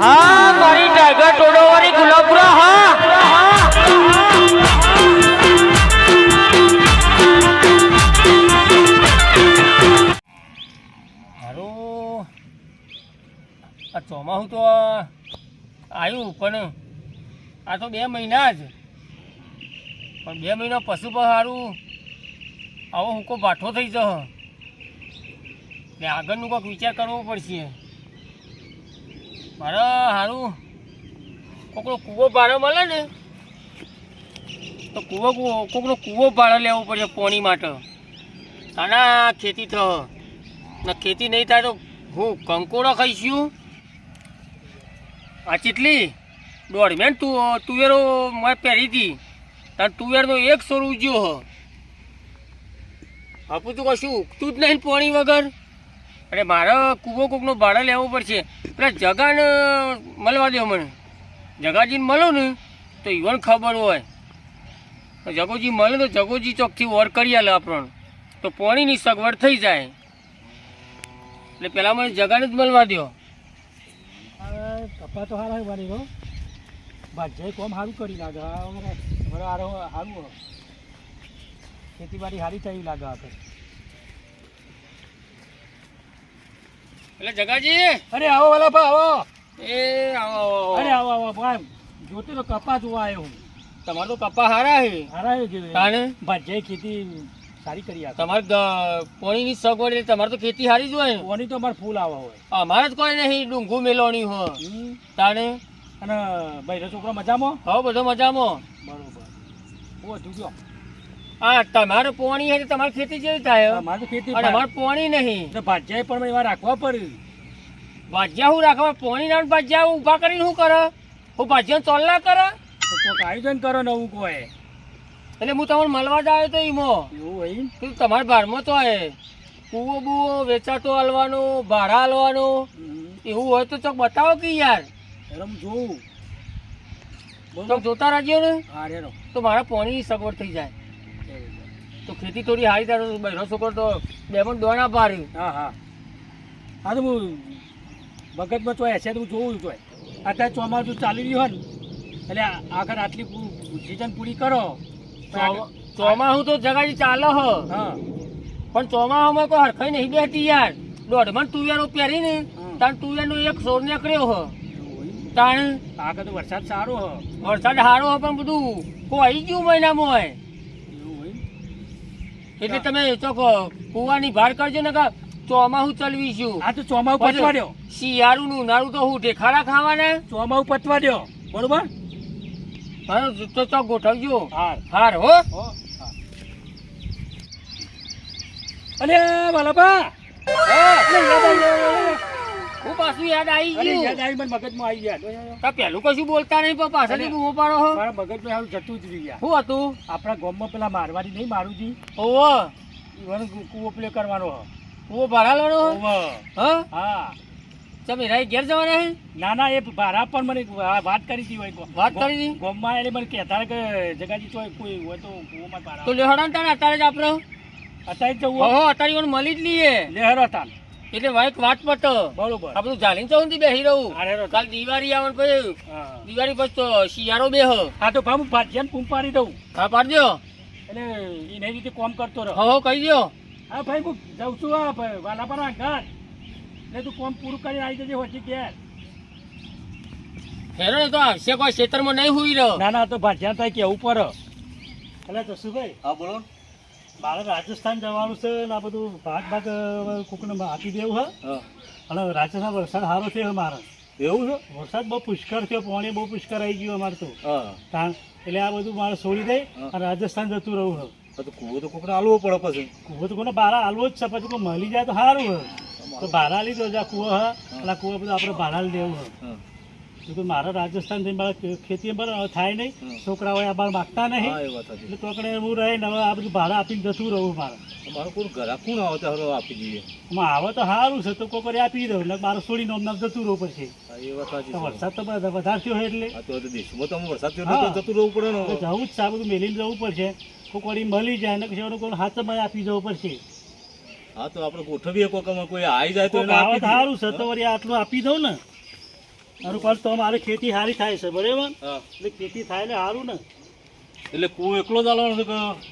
હા, મારી ટાઈગર ટોડો વાળી ગુલાબપુરા હા આ ચોમાસું તો આવ્યું પણ આ તો બે મહિના જ. પણ બે મહિના પશુ પર સારું આવો હુકો બાઠો થઈ જશે આગળનું કોઈક વિચાર કરવો પડશે. મારે સારું કોકનો કૂવો ભાડો મળે ને, તો કૂવો કૂવો, કોકનો કૂવો ભાડો લેવો પડશે પોણી માટે. આના ખેતી થયો ને, ખેતી નહીં થાય તો હું કંકોડો ખાઈશું આ ચીટલી દોઢ મેન તું, તુવેરો મેં પહેરી હતી. તાર તુવેરનો એક સો રૂપિયો હ. આપું તું કશું ઉગતું જ નહીં પોણી વગર. અરે મારે કૂવો કોકનો ભાડા લેવો પડશે. એટલે જગાને મળવા દો મને. જગાજીને મળો ને, તો ઈવન ખબર હોય. જગોજી મળે તો જગોજી ચોકથી વોર કરી આલે આપણને. તો પોણીની સગવડ થઈ જાય. એટલે પહેલાં મને જગાને જ મળવા દો કપા તો સારા મારી ગયો ભાજ્યાએ કોમ સારું કરી લાગે સારું. ખેતીવાડી સારી થઈ લાગે આપણે એટલે જગાજી. અરે આવો વાલા ભા આવો. એ આવો અરે આવો આવો ભાઈ જોતે તો કપા જોવા આવ્યો હું. તમારો તો કપા હારા હે. હારા હે જે તાણે? ભાજે ખેતી સારી કરી આ તમારે પોણીની સગવડ એટલે તમારે તો ખેતી સારી જ હોય ને. ઓની તો અમારે ફૂલ આવા હોય. અમારે જ કોઈ નહીં ડુંગુ મેલોણી હો. તાણે? અને ભાઈ છોકરો મજામાં? હો બધો મજામાં. બરોબર. ઓ જોજો. હા તમારું પોણી તો તમારી ખેતી જેવી થાય. અમારે ખેતી અને અમારે પોણી નહીં. એટલે ભાજ્યાએ પણ એવા રાખવા પડે. ભાજ્યા હું રાખવા પોણી ના ભાજ્યા ઊભા કરીને શું કરે? હું ભાજ્યા ચોલ્લા કરે? તો કોઈક આયોજન કરો નવું કોઈ. એટલે હું તમને મળવા જ આવ્યો તો ઈમો. એવું હોય તમારા ભારમાં તો આવે કૂવો બુવો વેચાતો હાલવાનો ભાડા હલવાનું. એવું હોય તો ચોક બતાવો કે યાર. હું જોઉં. તો જોતા રાજ્યો ને. હા તો મારા પોણીની સગવડ થઈ જાય. તો ખેતી થોડી હારી થાય તો બહેનો છોકરો તો બે પણ દોણા પારી હા હા. હા તો હું મગજમાં તો એસે તો હું જોઉં ચોય અત્યારે ચોમાસું ચાલી રહ્યું હોય ને એટલે આગળ આટલી સિઝન પૂરી કરો. ચોમાસું તો જગાજી ચાલે હ. હા. પણ ચોમાસામાં કોઈ હરખાઈ નહીં બેઠી યાર. દોઢમાં તુવેરો પહેરીને ને તાર તુવેરનો એક સોર નીકળ્યો હ. તાણ આગળ તો વરસાદ સારો હ. વરસાદ સારો હ પણ બધું કોઈ ગયું મહિનામાં હોય. એટલે તમે ચોક કુવાની ભાર કરજો ને કા ચોમાસું ચલવીશું. આ તો ચોમાસું પતવા દો શિયાળું નું ઉનાળું તો હું ઢેખાડા ખાવાના? ચોમાહું પતવા દો બરોબર? હા તો ચોક ગોઠવજો. હાર. હાર હો. અલે વાલાબા. હું પાછું યાદ આવી ગયું. યાદ આવી મને મગજમાં આવી ગયા. તા પેલું કશું બોલતા નહીં પણ પાછળથી બૂમો પાડો હો. મારા મગજમાં આવું જતું જ રહી ગયા શું હતું? આપણા ગામમાં પેલા મારવાડી નહીં મારુજી? ઓવો. ઈવન કૂવો પ્લે કરવાનો હો. કૂવો ભાડા લેવાનો હો. હા? હા. તમે રાય ઘેર જવાના હે? ના ના એ ભારા પણ મને વાત કરી હતી હોય વાત કરી હતી? ગામમાં એટલે મને કહેતા કે જગાજી ચોય કોઈ હોય તો કૂવોમાં ભાડા તો લેહડા ને અત્યારે જ આપણે અત્યારે જ જવું હો અત્યારે મને મળી જ લઈએ લેહરો તાન એટલે વાઈક વાત પટ બરોબર. આ બધું જાલીને બે સુધી બેસી રહું. કાલ દિવાળી આવે પછી દિવાળી પછી તો શિયાળો બે હ હા તો ભાઈ ભાજ્યાન પૂમ પાડી દઉં. હા પાડજો. એટલે એને રીતે કોમ કરતો રહો. હો હો કહી દો હા ભાઈ હું જાઉં છું આ ભાઈ. વાલાપરા ઘર. એટલે તું કોમ પૂરું કરી આવી જજે હોછી ઘેર. હેરો તો આવશે કોઈ ક્ષેત્રમાં નહીં હુઈ રહ્યો. ના ના તો ભાજ્યાન થાય કેવું ઉપર એટલે તો શું ભાઈ? હા બોલો. મારે રાજસ્થાન જવાનું છે ને આ બધું ભાગ ભાગ કોકને આપી દેવું હા. અને રાજસ્થાન વરસાદ સારો છે મારે. એવું છે? વરસાદ બહુ પુષ્કળ થયો પાણી બહુ પુષ્કળ આવી ગયું અમારે તો. હા. એટલે આ બધું મારે છોડી દઈ અને રાજસ્થાન જતું રહું હા તો કુવો તો કોકને આલવો પડે પછી. કુવો તો કોને બારા આલવો જ છે પછી કોઈ મળી જાય તો સારું હોય તો ભાડા લીધો જ આ કૂવો હા. આ કૂવો બધું આપણે ભાડા દેવું હા. તો તો રાજસ્થાનથી મારા ખેતી બરાબર થાય નહીં. છોકરાઓ આ બાર માગતા નહીં. તો એવું રહે ને હવે આ બધું ભાડા આપીને જતું રહું મારે. મારું કોઈ ઘરા? કોણ આવે તો આપી દઈએ? આમાં આવે તો સારું છે તો કોઈ કરી આપી દઉં. એટલે મારે છોડીને અમને જતું રહું પડશે હા એ વાત સાચી તો છે. વરસાદ તો વધારે થયો એટલે. હા દેશમાં તો વરસાદ થયો જતું રહેવું પડે ને. જવું જ છે આ બધું મેલીને જવું પડશે. કોઈ મળી જાય ને પછી કોઈ હાથમાં આપી જવું પડશે. હા તો આપણે ગોઠવીએ કોક અમે. કોઈ આવી જાય એને તો સારું છે તો વળી આટલું આપી દઉં ને. મારું પણ તો મારે ખેતી સારી થાય છે બરાબર? એટલે ખેતી થાય ને સારું ને. એટલે કૂવો એકલો જ આલવાનો છે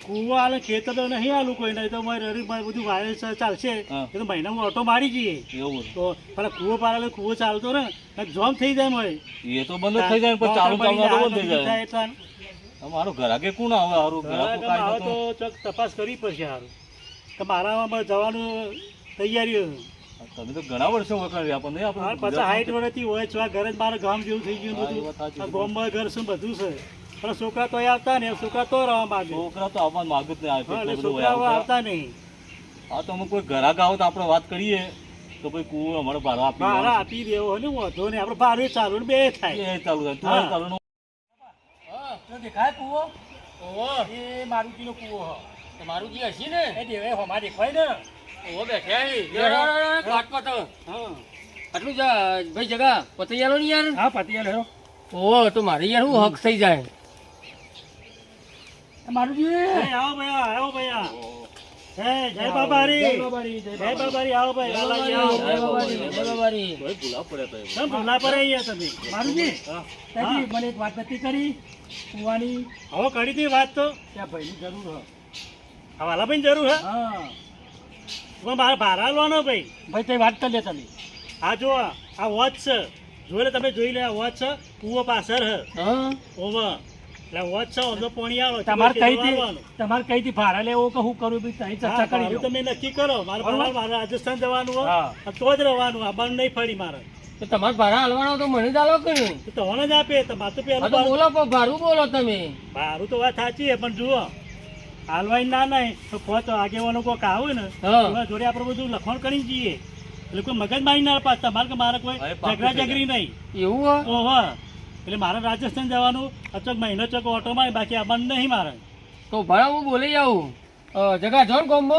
કૂવો આલે ખેતર તો નહીં આલું કોઈ નહીં તો મારે રરી મારે બધું વાયર ચાલશે. એ તો મહિનામાં ઓટો મારી જઈએ. એવું તો પેલા કૂવો પાડેલો કૂવો ચાલતો ને જોમ થઈ જાય મળે એ તો બંધ થઈ જાય પણ ચાલુ ચાલુ બંધ થઈ જાય. એટલે. મારું ઘરાકે કોણ આવે? સારું ઘરાકે તો ચક તપાસ કરવી પડશે સારું તો મારામાં જવાનું તૈયારી તમે તો ઘણા વર્ષો વખત રહ્યા પણ આપણે પાછા હાઈટ વર્ષથી હોય છો આ ઘર જ મારા ગામ જેવું થઈ ગયું હા, બધું. વાત ગામમાં ઘર શું બધું છે. પણ છોકરા તો આવતા ને છોકરા તો રહેવા માંગે. છોકરા તો આવવા માગે જ નહીં હા, છોકરા આવતા નહીં. હા તો અમે કોઈ ઘરા આવો તો આપણે વાત કરીએ તો ભાઈ કુવો અમારે ભાડો આપી ભાડા આપી દેવો હોય ને વાંધો નહીં આપણે ભાડું ચાલુ ને બે થાય. એ ચાલુ થાય તું ચાલુ નું દેખાય કૂવો? ઓહો. એ મારુતિનો કૂવો હ. મારુતિ હશે ને? એ દેવે હોમાં દેખાય ને. ઓહો બેઠા હે. કાટ પતો. હા. આટલું જ ભાઈ જગા. પતી આલો ને યાર? હા પતિયા લેરો ઓહો તો મારી યાર હું હક થઈ જાય? મારુજી. આવો ભૈયા આવો ભૈયા. જય બાબારી. જય બાબારી. આવો ભાઈ જય બાબારી, જય બાબારી. ભાઈ ભૂલા પડ્યા હતા ભૂલા પર અહીંયા તમે. મારુજી મને એક વાત નથી કરી. કુવાની હવે કરી દી વાત તો. ત્યાં ભાઈની જરૂર હ. હવાલા ભાઈ જરૂર હા. પણ મારે ભાડા લેવાનો ભાઈ. ભાઈ તે વાત કરી લે તમે. આ જો આ વોચ છે. જોઈ લે તમે જોઈ લે આ વોચ છે. કૂવો પાછળ હ? ઓવર એટલે વોચ છે ઓનો પાણી આવે તમારે કઈ તમારે કઈ થી ભાડા લેવો કે હું કરું? બી તઈ ચર્ચા કરી તમે નક્કી કરો. મારે મારે મારે રાજસ્થાન જવાનું હોય તો જ રહેવાનું આ બંધ નહીં ફરી મારે. તો તમારે ભાડા હાલવાનો તો મને જ આલો કે તમને જ આપે તમારે તો પેલું બોલો ભાડું બોલો તમે. મારું તો વાત સાચી પણ જુઓ. હાલવાઈ ના નહીં તો ખોત આગેવાનો કોઈક આવે ને એના જોડે આપણે બધું લખણ કરી જઈએ. એટલે કોઈ મગજ મારી ના પાસ તમારે કે મારે કોઈ ઝઘડા ઝઘડી નહીં. એવું ઓહો. એટલે મારે રાજસ્થાન જવાનું અચોક મહિનો ચોક ઓટોમાં બાકી આવવાનું નહીં મારે. તો ભાડા હું બોલી જાઉં જગા જો ને કોમ્બો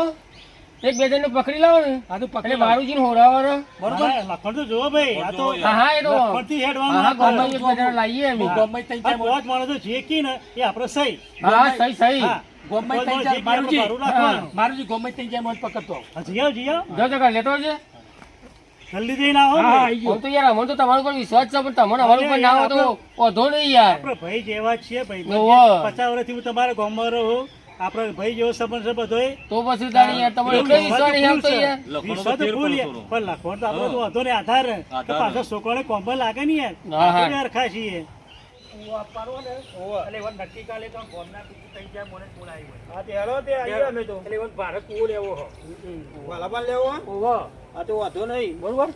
એક બે જણ પકડી લાવો ને. આ તો એટલે મારું જીને હોરાવાનો બરોબર. લખણ તો જોવો ભાઈ આ તો હા હા એ તો લખણથી હેડવાનું હા ગમે એક બે જણ લાવીએ અમે આ પાંચ માણસો જે કી ને એ આપણે સહી. હા સહી સહી. હા ગમે ત્યાં જાય મારુજી. મારુજી ગમે ત્યાં જાય મોજ પકડતો. જીઓ જીઓ. જો જગા લેતો છે જલ્દી જઈને આવો ને. આમ તો યાર અમને તો તમારા ઉપર વિશ્વાસ છે પણ તમને અમારા ઉપર ના હોય તો વાંધો નહીં યાર. આપણે ભાઈ જેવા છીએ ભાઈ. ઓહો. પચાસ વર્ષથી હું તમારા ગામમાં રહું આપણે ભાઈ જેવો સંબંધ છે બધોય. તો પછી યાર તમારો વિશ્વાસ નહીં આવતો યાર. વિશ્વાસ તો તો ભૂલ યાર. પણ લખવાનું તો આપણે તો વાંધો નહીં. આધાર ને. આધાર તો પાછા છોકરાને કોમ્બો લાગે ને યાર. હા. એટલે એવા નક્કી કાલે તો ગામના બીજું થઈ જાય મને બોલાવી હોય. એટલે એવો ભારત કૂવો લેવો હો. ઓહો. બરોબર?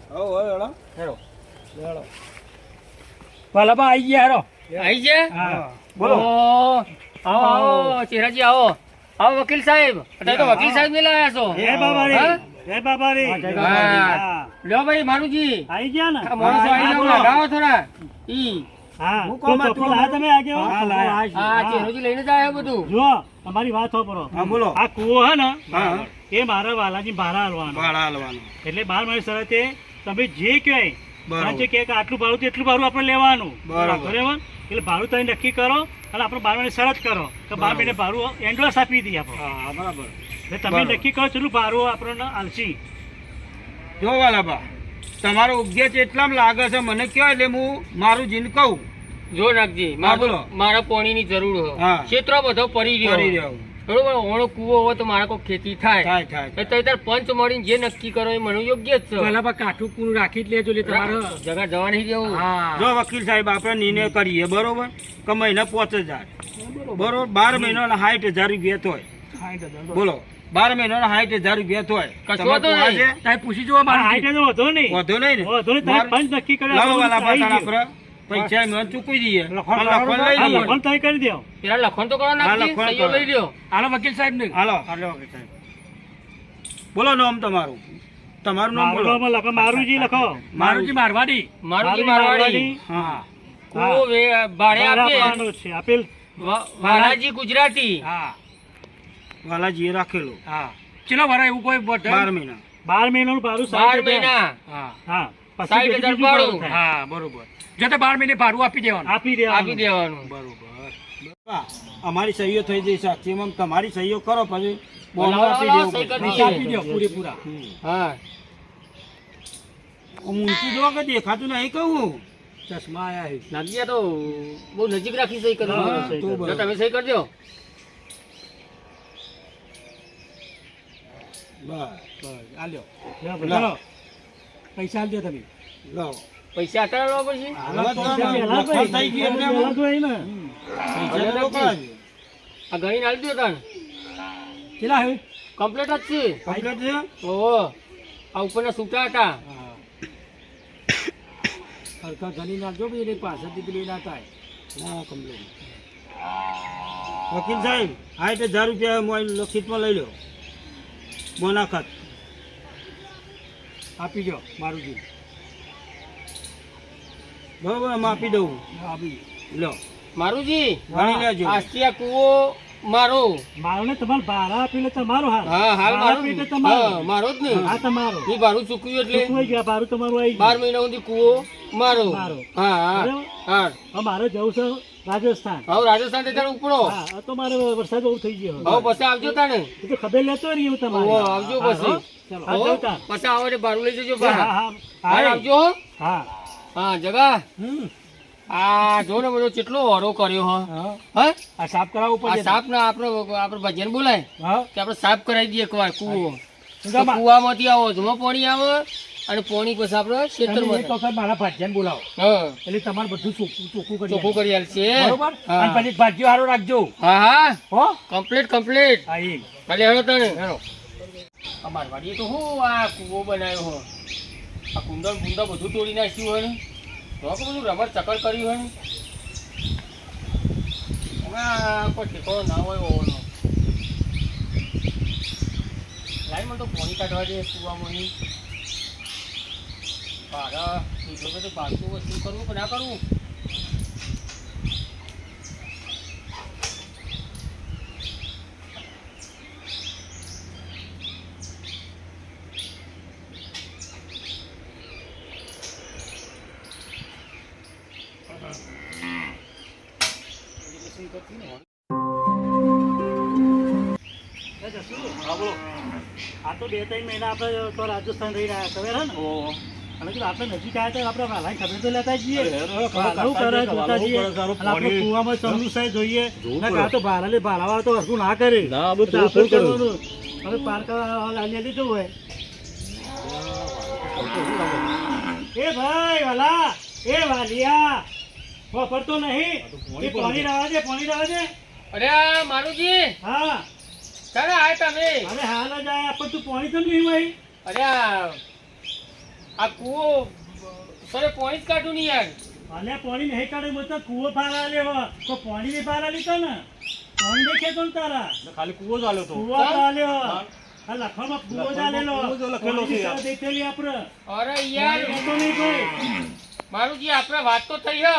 હેરો. વાલાબા આઈ ગયા હેરો. આવી ગયા? હા. બોલો. આવો આવો ચેરાજી આવો. આવો વકીલ સાહેબ. અત્યારે તો વકીલ સાહેબ લાયા છો. હા? જય હા. હા. લ્યો ભાઈ મારુજી. આઈ ગયા ને? આ હા, લગાવો થોડા. ઈ. હા તમે આગેવાન? હા ચેરોજી લઈને જ બધું? જુઓ તમારી વાત સાંભળો બોલો. આ કૂવો હે ને એ મારા વાલાજી ભાડા હાલવાનો. ભાડા હાલવાનું. એટલે બાર મારી શરતે તમે જે કહેવાય. કે આટલું ભાડું તો એટલું ભાડું આપણે લેવાનું. બરોબર. એટલે ભાડું તમે નક્કી કરો અને આપણે બાર મહિને શરત કરો કે બાર મહિને ભાડું એન્ડવાસ આપી દઈએ આપણે. બરાબર. તમે નક્કી કરો ચલું ભાડું આપણને આલસી. જો વાલાબા તમારો ઉપદેશ એટલામાં લાગે છે મને કયો એટલે હું મારું જીન કહું. જો બોલો. મારા પાણીની જરૂર હોય. ક્ષેત્ર બધો પડી રહ્યો બરોબર ઓણો કૂવો હોય તો મારા કોઈ ખેતી થાય. થાય થાય તો તાર પંચ મળીને જે નક્કી કરો એ મને યોગ્ય જ છે. કાઠું પૂરું રાખી જ લેજો એટલે જગા જવા નહીં જવું જો વકીલ સાહેબ આપણે નિર્ણય કરીએ બરોબર? કે મહિના પાંચ હજાર. બરોબર. બાર મહિનાના સાઠ હજાર રૂપિયા થોય બોલો. બાર મહિના હાઈટ હજાર રૂપિયા તો કશો પૂછી જોવા મારા. હાઈટ તો વધો નહીં. વાંધો નહીં ને? વધો નહીં તમે પંચ નક્કી કર્યો લાવો એટલે વાલાબા બધું તાણ આવી આપણે પૈસા એમને ચૂકવી દઈએ. લખણ લઈ હા, લખણ તમે કરી દો. પેલા લખણ તો કરો હા, લખણ સહીઓ લઈ લ્યો. હાલો વકીલ સાહેબ ને. હાલો. હાલો વકીલ સાહેબ. બોલો નામ તમારું. તમારું નામ બોલો. લખો મારુજી લખો. મારુજી મારવાડી. મારુજી મારવાડી. હા. ભાડે આપેલ વા- ગુજરાતી. હા. વાલાજીએ રાખેલો. હા. ચલો ભરા એવું કોઈ બાર મહિના. બાર મહિનાનું ભાડું બાર. મહિના. હા. હા. હજાર બીજું ભાડું. હા બરોબર. જો તો બાર મહિને ભાડું આપી દેવાનું. આપી દેવાનું. આપી દેવાનું. બરોબર. અમારી સહીઓ થઈ જઈ સાક્ષીમાં તમારી સહીઓ કરો પછી બોલો આપી દેવું. આપી દો પૂરેપૂરા. હા. ઊંચું જો કે દેખાતું નહીં કહું. ચશ્મા આયા છે. નાગજી તો બહુ નજીક રાખી સહી કરો તમે સહી કરજો બસ બસ આલ્યો ચાલો પૈસા આલજો તમે લેવા પડશે પૈસા એટલે તો નાખજે. આ ગણીને આલી દો તાણ. કેટલા હે? કમ્પ્લીટ જ છે. કમ્પ્લીટ છે? ઓહો. આ ઉપરના સૂટા હતા. સરખા ગણી નાખજો ભાઈ એની પાછળથી પેલી ના થાય. ના કમ્પ્લેટ. વકીલ સાહેબ સાઠ હજાર રૂપિયા લખિતમાં લઈ લો મોનાખત આપી દો મારું જી બરોબર આપી દઉં. આપી. લો. મારુજી ભણી લેજો. આજથી આ કૂવો મારો. મારો ને તમારે ભાડા આપી તમારો હાલ. હા હાલ મારો. એટલે તમારો મારો. જ ને. હા તમારો. એ ભાડું ચૂક્યું એટલે? ચૂકવાઈ ગયા ભાડું તમારું આવી બાર મહિના સુધી કૂવો મારો. મારો. હા હા. હા. મારે જવું છે રાજસ્થાન. હવે રાજસ્થાનથી ઉપડો. હા તો મારે વરસાદ બહુ થઈ ગયો. હવે પછી આવજો તાણે. તો ખબર લેતો રહી હું તમારે આવજો પછી. હો. ચાલો હા, હો? જાઉં તાર. પછી આવો એટલે ભાડું લઈ જજો બહાર. હા હા. આવજો હા. હા. જગા. હમ. આ જો ને બધો કેટલો ઓરો કર્યો હા. હા. આ સાફ કરાવવું પડે સાપ ના આપણે આપણે ભજન બોલાય હા. કે આપણે સાફ કરાવી દઈએ એકવાર કૂવો. કૂવામાંથી આવો ધુમા પાણી આવે. અને પોણી પછી આપણે ખેતરમાં એક વખત મારા ભાજ્યાને બોલાવો. હા. એટલે તમારે બધું ચોખ્ખું ચોખ્ખું કરી ચોખ્ખું કરી આલશે બરોબર? અને પછી ભાજ્યો હારો રાખજો. હા હા. હો? Complete complete. હા એ. ખાલી હેડો તને. હેડો અમાર વાડીએ તો હું આ કૂવો બનાવ્યો હો આ કુંદર કુંડા બધું તોડી નાખ્યું હોય ને. તો બધું રમત ચકર કર્યું હોય ને. આ કોઈ ઠેકાણો ના હોય ઓનો લાઈ મને તો પોણી કાઢવા દે કૂવામાં બધું વસ્તુ કરવું કે ના કરવું? આ તો બે ત્રણ મહિના આપણે તો રાજસ્થાન રહી રહ્યા ખબર હે ને? આપણે નજીક આવ્યા તો આપણે વાલાને ખબર તો લેતા જઈએ. અરે, અરે, કરે, જોતા જઈએ. ભાલાનું કરે, સારું અને આપણે પાણી. કૂવામાં જોઈએ. ના પડે. કાં તો ભાલા ભાલાવાળા તો હરખું ના કરે. ના, બધું એટલે આપણે થોડું કરવું. કરવાનું. હવે પારકા લાલી લીધું હોય. એ ભાઈ વાલા એ વાલિયા. વાપરતો નહીં. એ પાણી રાવા દે પાણી રાવા દે. અરે મારુજી. હા. ચાલો આય તમે? હાલ જ આયા પણ તું પાણી તો નહીં ભાઈ અરે આ કુવો સરે પાણી જ કાઢું નહીં યાર. અને પાણી નહીં કાઢે મત તો કૂવો પાર આલ્યો હો. તો પાણી ની પાર આલી તો ને. પાણી દેખે ખેતો તારા? ખાલી કૂવો જ આલ્યો તો. કૂવો આલ્યો. આ લખવામાં કૂવો જ આલેલો કૂવો જ લખેલો છે યાર. દેખેલી આપણે અરે યાર. તો નહીં ભાઈ મારુજી આપણે વાત તો થઈ હ.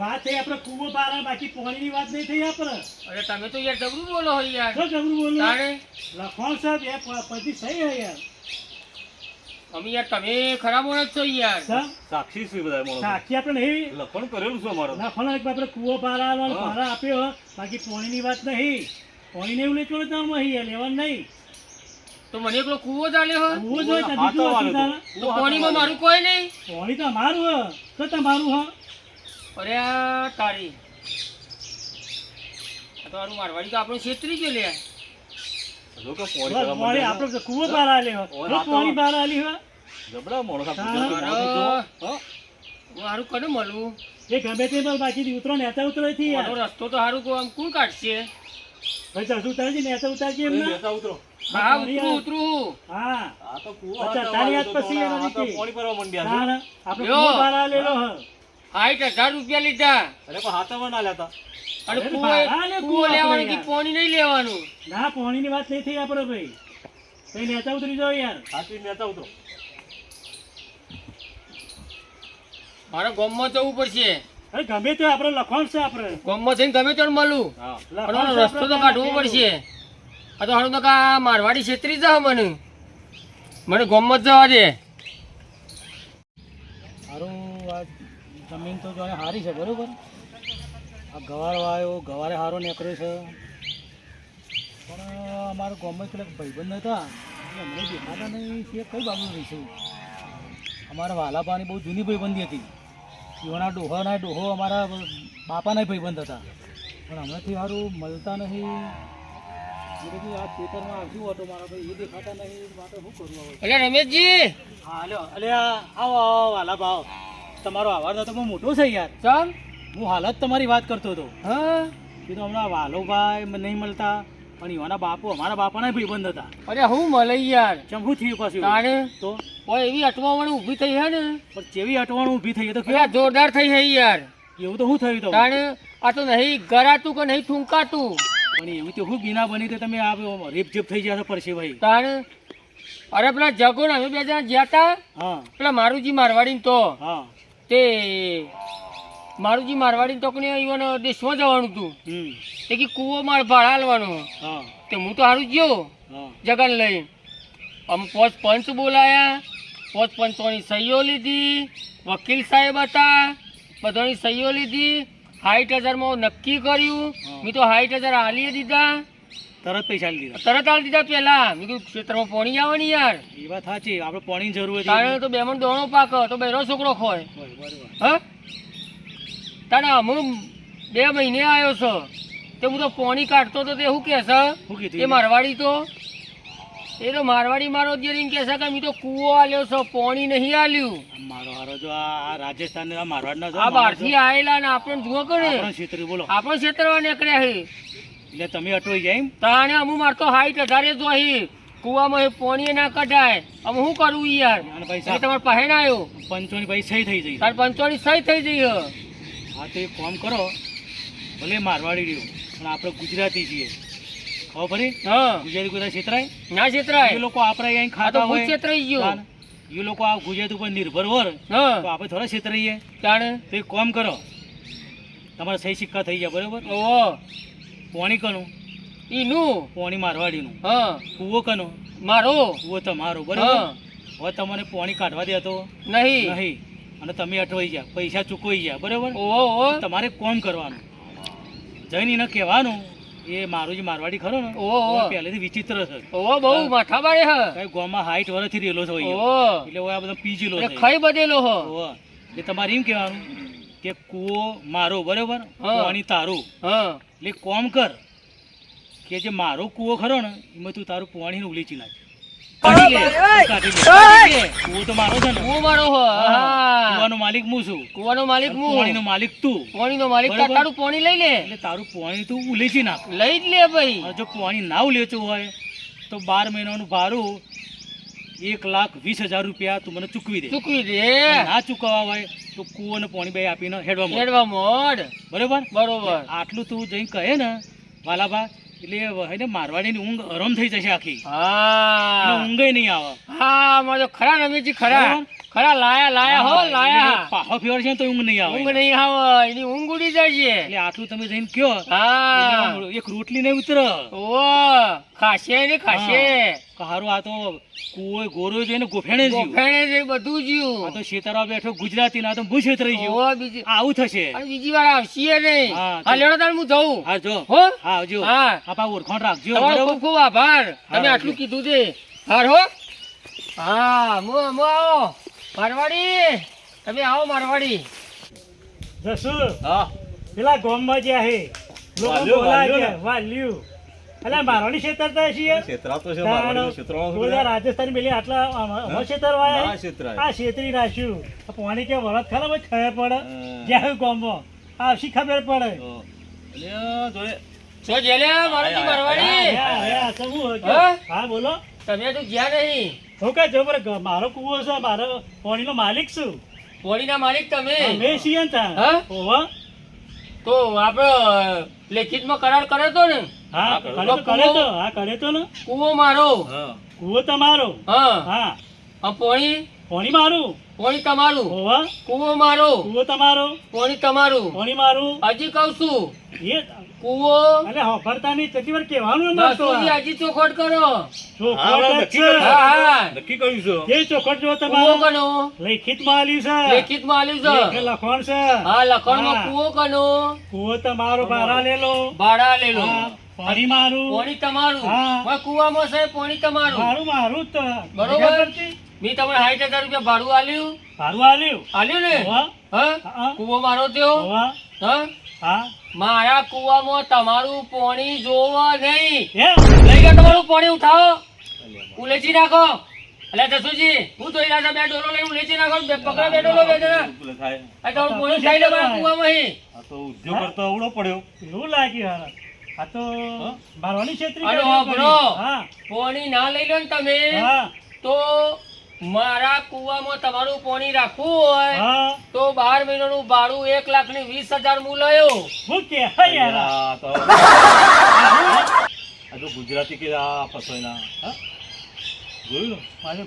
વાત થઈ આપણે કૂવો પાર આવે, બાકી પાણીની વાત નહીં થઈ આપણે અરે તમે તો યાર જબરું બોલો હો યાર. તો જબરું બોલો. તારે લખણ સાહેબ એ પછી થઈ હે યાર. અમે યાર તમે ખરાબ મોણ જ છો યાર. સાક્ષી છે બધા માણસો. સાક્ષી આપણે નહીં. લખણ કરેલું છે અમારે. લખણ એક આપણે કૂવો પાર આપ્યો બાકી પોણીની વાત નહીં. પાણી નહીં લેતો તમે અહીં લેવાનું નહીં. તો મને એકલો કૂવો જ આલ્યો હો. કૂવો તો બીજું તો. તારે. મારું કોઈ નહીં? પોણી તો અમારું હો. તો તમારું હરે અરે આ તારી. આ મારવાડી તો આપણું છેતરી ગયો લે જો કે પોણી કરવા પાણી માંડ્યા. આપણે બહાર આલ્યો ઓય તો બહાર આલ્યું હે જબરા માણસ આ હા. ગુજરાતી માણસ જો. હા? હું હારું કને મળવું એ ગમે તે પણ બાકી ઉતરો નેતા ઉતરો થી યાર રસ્તો તો હારું કોઈ આમ કોણ કાઢશે ભાઈ ચાલશું ઉતારજે નેતા ઉતારજે નહીં, એમને ઉતરો. હા ઉતરું ઉતરું હા આ તો કૂવો અચ્છા, તારી વાળો પછી એના તો પોણી ભરવા માંડ્યા છે. આપણે લ્યો. બહાર આલેલો હ સાઠ હજાર રૂપિયા લીધા અરે હાથમાં ના લેતા અને કૂવો ને લેવાનું કે પાણી નહીં લેવાનું? ના પાણીની વાત નહીં થઈ આપણે ભાઈ. કઈ નેતા ઉતરી જાવ યાર. હાથથી લેતા ઉતરો. મારે ગામમાં જવું પડશે. અરે ગમે તે આપણે લખવાનું છે આપણે. ગામમાં જઈને ગમે ત્યારે મળું. પણ રસ્તો તો કાઢવો પડશે. આ તો હારું તો કા મારવાડી છેતરી જાવ મને. મને ગામમાં જવા દે. સારું જમીન તો જો સારી છે બરોબર? આ ગવાર વાયો ગવારે સારો નીકળ્યો છે. પણ અમારા ગામમાં કેટલાક ભાઈબંધ હતા. અમને દેખાતા નહીં કે કઈ બાજુ રહીશું અમારા વાલાપાની બહુ જૂની ભાઈબંધી હતી. એવાના ડોહાના ડોહો અમારા બાપાના ભાઈબંધ હતા. પણ હમણાંથી સારું મળતા નહીં. એ બધું આ ખેતરમાં આવશું ઓટો મારા ભાઈ એ દેખાતા નહીં. માટે શું કરવું હવે? રમેશજી! હા લ્યો અલે આ- આવો આવો વાલા ભાવ તમારો આભાર તો બહુ મોટો છે યાર. ચમ? હું હાલ જ તમારી વાત કરતો હતો. હા? કીધું હમણાં વાલોભાઈ મને નહીં મળતા પણ એવાના બાપુ અમારા બાપાના ભાઈબંધ હતા. અરે હું મળે યાર. ચમ થયું પાછું? તારે? તો? ઓય એવી અટવાવણ ઊભી થઈ હે ને? પણ જેવી અટવાણું ઊભી થઈ તો કેવા જોરદાર થઈ હે યાર. એવું તો શું થયું તો? તારે આ તો નહીં ગરાતું કે નહીં થૂંકાતું? પણ એવું તો હું બિના બની તો તમે આ રેપ જેપ થઈ જશો પડશે ભાઈ. તારે? અરે પેલા જગો ને અમે બે જણા ગયા તા? હા. પેલા મારુજી મારવાડી તો. હા. તે મારુજી મારવાડી તો કને ઈવન દેશમાં જવાનું હતું એ તે કે કૂવો માર ભાડા હાલવાનો તે હું તો હારું ગયો. જગન લઈ. આમ પોચ પંચ બોલાયા. પોચ પંચોની સહીઓ લીધી. વકીલ સાહેબ હતા. બધાની સહીઓ લીધી. સાઠ હજારમાં નક્કી કર્યું. મેં તો સાઠ હજાર હાલી દીધા. તરત પૈસા લીધા તરત હાલ દીધા પેલા મેં કીધું ક્ષેત્રમાં પોણી આવવાની યાર. એ વાત સાચી. આપણે પાણીની જરૂર છે તો તો બેમણ દોણો પાક તો બેરો છોકરો ખોય. હા? તારે હું બે મહિને આવ્યો છો. તે હું તો પોણી કાઢતો તો તે શું કહેશે એ મારવાડી તો. એ તો મારવાડી મારો જે કહેશે કે મેં તો કૂવો આલ્યો છો પોણી નહીં આલ્યું. મારો હારો જો આ આ રાજસ્થાન આ મારવાડના આ બહારથી આવેલા ને આપણને જુઓ કરે આપણો બોલો. આપણે ક્ષેત્રમાં નીકળ્યા છે એટલે તમે અટવાઈ જાય તાણે અમુ મારતો હાઈટ અઢારે જો અહીં કૂવામાં એ પોણીએ ના કઢાય. અમે શું કરવું યાર? તમારે પાસે આવ્યો પંચોની ભાઈ સહી થઈ જઈ. તાર પંચોની સહી થઈ જઈ હે. તો એક કામ કરો ભલે મારવાડી રહ્યો પણ આપણે ગુજરાતી છીએ. ખબર પડી હા. ગુજરાતી કોઈ છેતરાય? ના છેતરાય. એ લોકો આપણે અહીં ખાતા હોય. છેતરાઈ ગયો. એ લોકો આ ગુજરાત ઉપર નિર્ભર હોય તો આપણે થોડા છેતરાઈએ. તાણે? તો એક કામ કરો. તમારે સહી સિક્કા થઈ ગયા બરોબર? ઓ પોણી કનું ઈનું? પોણી મારવાડીનું. હા. કૂવો કનો મારો? કૂવો તમારો બરોબર? હવે તમને પોણી કાઢવા દેતો નહીં. નહીં. અને તમે અટવાઈ ગયા પૈસા ચૂકવાઈ ગયા બરાબર? તમારે કોમ કરવાનું. જઈને એને કહેવાનું એ મારું જે મારવાડી ખરો ને. ઓહો. પહેલેથી વિચિત્ર છે. ઓહો બહુ માથા બારે હ. કઈ ગોમાં હાઈટ વરથી રેલો છે ઓહો. એટલે આ બધો પીજી લો છે. ખાઈ બધેલો હો. ઓહો. એટલે તમારે એમ કહેવાનું કે કૂવો મારો બરોબર. પાણી તારું. એટલે કોમ કર કે જે મારો કૂવો ખરો ને એમાં તું તારું પાણી ઉલીચી નાખ માલિક હું છું. કૂવાનો માલિક હું. માલિક તું. માલિક તારું પોણી લઈ લે. એટલે તારું પોણી તું ઉલીચી નાખ. લઈ જ લે ભાઈ. જો પાણી ના ઉલેચું હોય તો બાર મહિનાનું ભાડું એક લાખ વીસ હજાર રૂપિયા તું મને ચૂકવી દે. ચૂકવી દે. ના ચૂકવવા હોય તો કુવો ને પોણી બે આપીને હેડવા. હેડવા મોડ. બરોબર? બરોબર. આટલું તું જઈને કહે ને વાલાબા એટલે હે ને મારવાડીની ઊંઘ આરામ થઈ જશે આખી. હા. ઊંઘે નહીં આવે. હા મારો ખરા રમેશજી ખરા. ખરા લાયા લાયા હો લાયા પાહો ફેર છે તો ઊંઘ નહીં આવે. ઊંઘ નહીં આવે એની ઊંઘ ઉડી જાય છે. એટલે આટલું તમે જઈને કયો હા. એક રોટલી નહીં ઉતર. ઓ ખાશે ને ખાશે. હારું આ તો કોઈ ગોરો જોઈને ગોફેણે જ્યું. ગોફેણે જે બધું આ તો શેતરા બેઠો ગુજરાતી ના તો ભૂ રહી ગયો. ઓ બીજી આવું થશે. અને બીજી વાર આવશે નહીં. હા, હા લેડો તાર હું જઉં. હા જો. હો? હા આવજો. હા. આપા ઓળખાણ રાખજો તમારો ખૂબ ખૂબ આભાર. તમે આટલું કીધું છે. હાર હો. હા મો મો આવો. મારવાડી તમે આવો મારવાડી. જસુ હા. પેલા ગોમમાં જે છે લોકો બોલાય વાલ્યું છે ને. વાલ્યું. એટલે મારવાની છેતરતા છીએ છેતરાતો છે મારવાડી ક્ષેત્ર છે બધા. રાજસ્થાની પેલી આટલા અમાર છેતરવાય ના છેતરાય. આ છેતરી રાશ્યું આ પાણી કે વરત ખરા ભાઈ ખબર પડે. હા. ગોમમાં. આ શી ખબર પડે? તો, અલ્યા, જોય છો જેલ્યા મારવાડી હા, હા, આ તો હું? હા? હા? બોલો. તમે તો ગયા નહીં. હું કઈ જો મારો કૂવો છે મારો પોણીનો માલિક છું. પોણીના માલિક તમે? અમે છીએ ને ત્યાં. તો આપડે લેખિતમાં કરાર કર્યો તો ને? હા હા, કરે તો હા કરે તો ને. કૂવો મારો. હા. કૂવો તમારો. હા. હા. પોણી? પાણી મારું. પોણી તમારું. ઓહો કૂવો મારો. કુવો તમારો. પોણી તમારું. પોણી મારું. હજી કહું છું. એ કૂવો? અરે હોભરતા નહીં કેટલી વાર કહેવાનું એમ નહોતું આ. દસુજી હજી કરો. છે. હા હા. નક્કી કર્યું છો. કે ચોખવટ જો કૂવો તમારો કનો? લેખિતમાં આલ્યું છે. લેખિતમાં આલ્યું લેખે છે લખણ છે. હા લખણમાં કુવો કનો? કુવો તમારો ભાડા લેલો. ભાડા લેલો. પાણી મારું. પોણી તમારું. હા. કૂવામાં છે પાણી તમારું. મારું મારું જ તો. બરોબર? મેં તમને સાઈઠ હજાર રૂપિયા ભાડું આલ્યું. ભાડું આલ્યું? આલ્યું ને? હા? હા. કૂવો મારો થયો. હા? હા? મારા કૂવામાં તમારું પાણી જોવા નહીં? લઈ ગયા તમારું પાણી ઉઠાવો. ઉલેચી નાખો. એટલે જસુજી હું તો રહ્યા બે ડોલો લઈ ઉલેચી નાખો. બે પકડા બે ડોલો બે જણા. આ તો પાણી ખાઈ લે મારા કૂવામાં હી આ તો ઉદ્યોગ કરતો અવળો પડ્યો. એવું લાગી હારા. આ તો બારવાની છેત્રી. હા. પાણી ના લઈ લો ને તમે હા. તો મારા કૂવામાં તમારું પાણી રાખવું હોય હા. તો બાર મહિનાનું ભાડું એક લાખ ને વીસ હજાર હું લયો હું કે હે યાર. આ તો આ તો ગુજરાતી કે આ જોયું?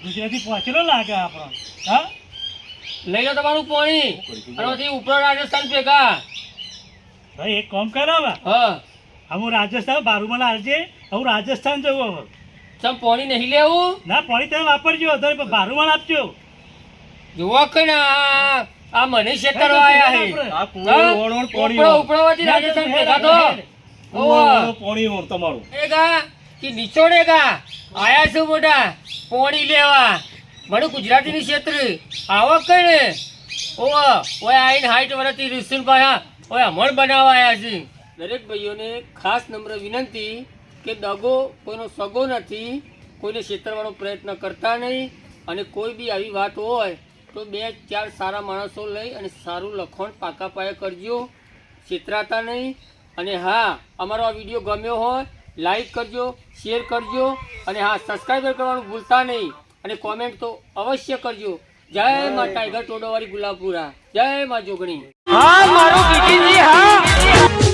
ગુજરાતી પહોંચેલો લાગે આપણો. હા? લઈ લો તમારું પાણી. અને પછી ઉપર રાજસ્થાન ભેગા. ભાઈ એક કામ કરો હવે હા. હું રાજસ્થાન બારુમાં હાલજે હું રાજસ્થાન જવું હવે. ચમ પાણી નહીં લેવું? ના પાણી તમે વાપરજો. તો બારુમાં આપજો. જુઓ કે ના આ- મને છેતરવા આયા હે? આ કુવો હા? વણવણ પાણી ઉપડો. ઉપડોવાથી રાજસ્થાન ભેગા તો? પાણી વણ તમારું. એગા કે નીચોડેગા આયા છું મોટા? પોણી લેવા. મને ગુજરાતીની ક્ષેત્ર. આવો કઈ ને? ઓ ઓય આઈને હાઈટ વરતી ઋષુલભાઈ ભાયા ઓય અમણ બનાવવા આયા છે. દરેક ભાઈઓને ખાસ નમ્ર વિનંતી કે દગો કોઈનો સગો નથી, કોઈને છેતરવાનો પ્રયત્ન કરતા નહીં અને કોઈ બી આવી વાત હોય તો બે ચાર સારા માણસો લઈ અને સારું લખણ પાકા પાયે કરજો છેતરાતા નહીં. અને હા, અમારો આ વીડિયો ગમ્યો હોય, લાઈક કરજો, શેર કરજો અને હા, સબસ્ક્રાઈબર કરવાનું ભૂલતા નહીં અને કોમેન્ટ તો અવશ્ય કરજો. જય મા ટાઈગર ટોડોવાળી ગુલાબપુરા. જય મા જોગણી. હા, મારો હા.